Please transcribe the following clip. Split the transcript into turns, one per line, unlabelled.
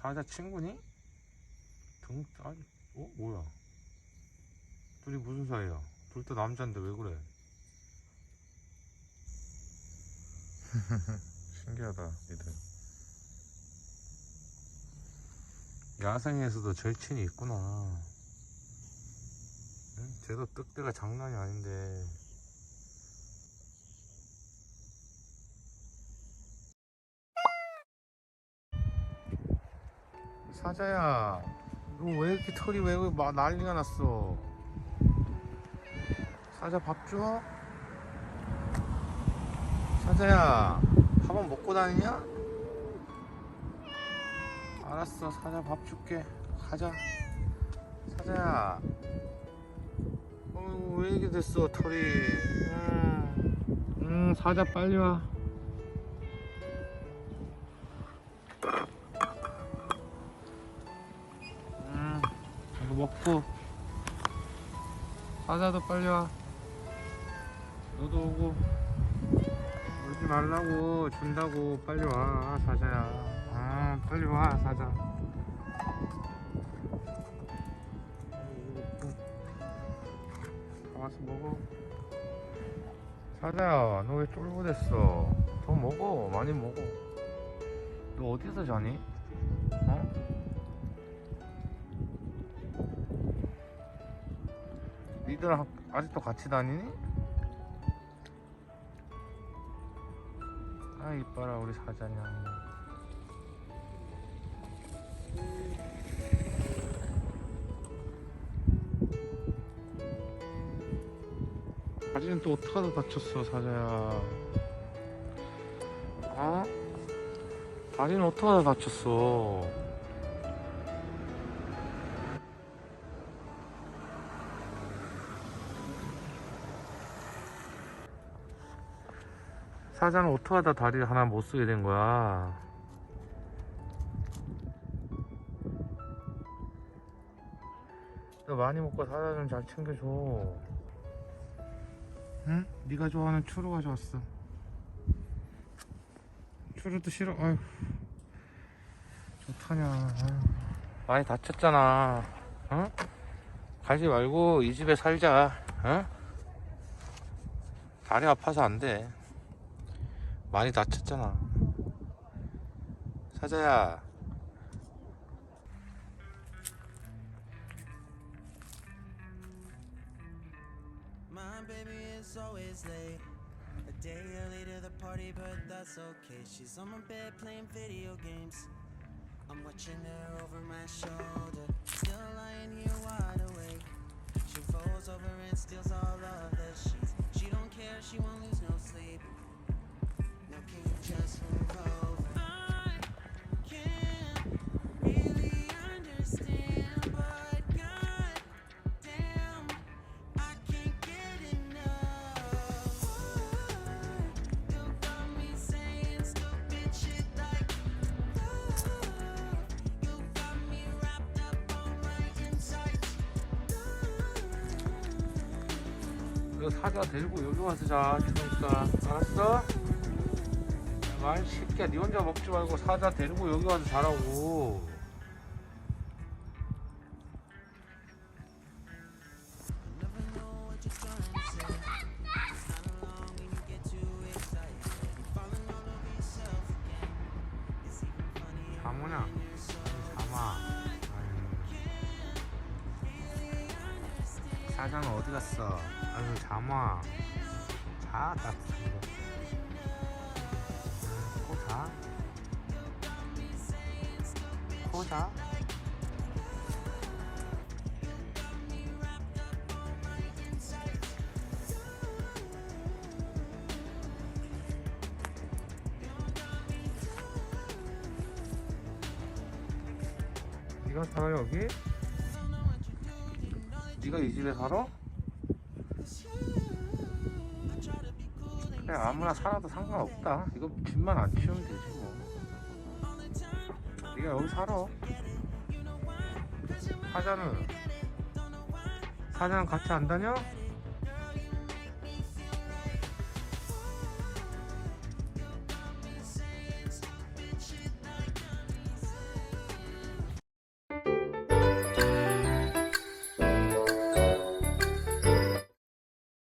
사자 친구니? 등, 아니, 어? 뭐야? 둘이 무슨 사이야? 둘 다 남자인데 왜 그래? 신기하다, 얘들. 야생에서도 절친이 있구나. 응? 쟤도 뜩대가 장난이 아닌데. 사자야, 너왜 이렇게 털이 왜 막 난리가 났어? 사자 밥 줘? 사자야, 밥은 먹고 다니냐? 알았어, 사자 밥 줄게. 가자. 사자야. 어, 왜 이렇게 됐어, 털이? 음, 음 사자 빨리 와. 이거 먹고. 사자도 빨리 와. 너도 오고. 울지 말라고 준다고 빨리 와 사자야. 아 빨리 와 사자. 다 와서 먹어. 사자야 너 왜 쫄고 됐어? 더 먹어 많이 먹어. 너 어디서 자니? 니들 학- 아직도 같이 다니니? 아 이뻐라 우리 사자냥 다리는 또 어떡하다 다쳤어 사자야 어? 다리는 어떡하다 다쳤어 사자는 어떡하다 다리를 하나 못 쓰게 된 거야. 너 많이 먹고 사자 좀 잘 챙겨줘. 응? 네가 좋아하는 추루 가져왔어. 추루도 싫어? 아휴. 좋다냐. 많이 다쳤잖아. 어? 가지 말고 이 집에 살자. 어? 다리 아파서 안돼 많이 다쳤잖아 사자야
My baby is always late. A day early to the party, but that's okay. She's on my bed playing video games. I'm watching her over my shoulder.
너 사자 데리고 여기 와서 자 추우니까 알았어? 말 새끼야 니 혼자 먹지 말고 사자 데리고 여기 와서 자라고.
you're trying
사자는 어디 갔어? 아유 자마 자딱 코자. 코자. 네가 살아 여기? 네가 이 집에 살아? 그래 아무나 살아도 상관없다 이거 집만 안 치우면 되지 뭐 네가 여기 살아 사자는 사자는 같이 안 다녀?